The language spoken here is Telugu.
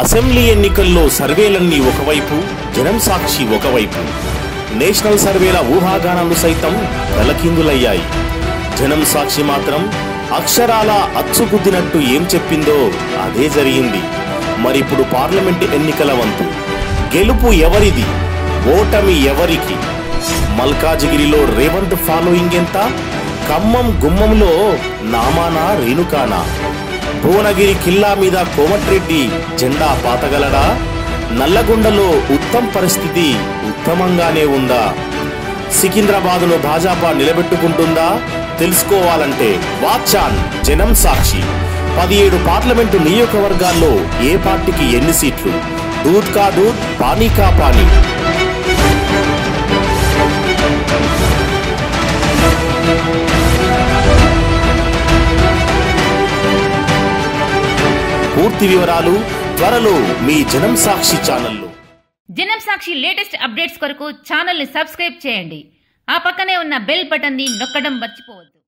అసెంబ్లీ ఎన్నికల్లో సర్వేలన్నీ ఒకవైపు జనం సాక్షి ఒకవైపు. నేషనల్ సర్వేల ఊహాగానాలు సైతం తలకిందులయ్యాయి. జనం సాక్షి మాత్రం అక్షరాల అచ్చుకుద్దినట్టు ఏం చెప్పిందో అదే జరిగింది. మరిప్పుడు పార్లమెంటు ఎన్నికల వంతు. గెలుపు ఎవరిది? ఓటమి ఎవరికి? మల్కాజిగిరిలో రేవంత్ ఫాలోయింగ్ ఎంత? ఖమ్మం గుమ్మంలో నామానా రేణుకానా? భువనగిరి కిల్లా మీద కోమటిరెడ్డి జెండా పాతగలడా? నల్లగొండలో ఉత్తమ పరిస్థితి ఉత్తమంగానే ఉందా? సికింద్రాబాద్ను భాజపా నిలబెట్టుకుంటుందా? తెలుసుకోవాలంటే వాచాన్ జనం సాక్షి. పదిహేడు పార్లమెంటు నియోజకవర్గాల్లో ఏ పార్టీకి ఎన్ని సీట్లు? దూద్ కా దూద్ పానీ కా పానీ. పూర్తి వివరాలు త్వరలో మీ జనం సాక్షి ఛానల్లో. జనం సాక్షి లేటెస్ట్ అప్డేట్స్ కొరకు ఛానల్ని సబ్స్క్రైబ్ చేయండి. ఆ పక్కనే ఉన్న బెల్ బటన్ని నొక్కడం మర్చిపోవద్దు.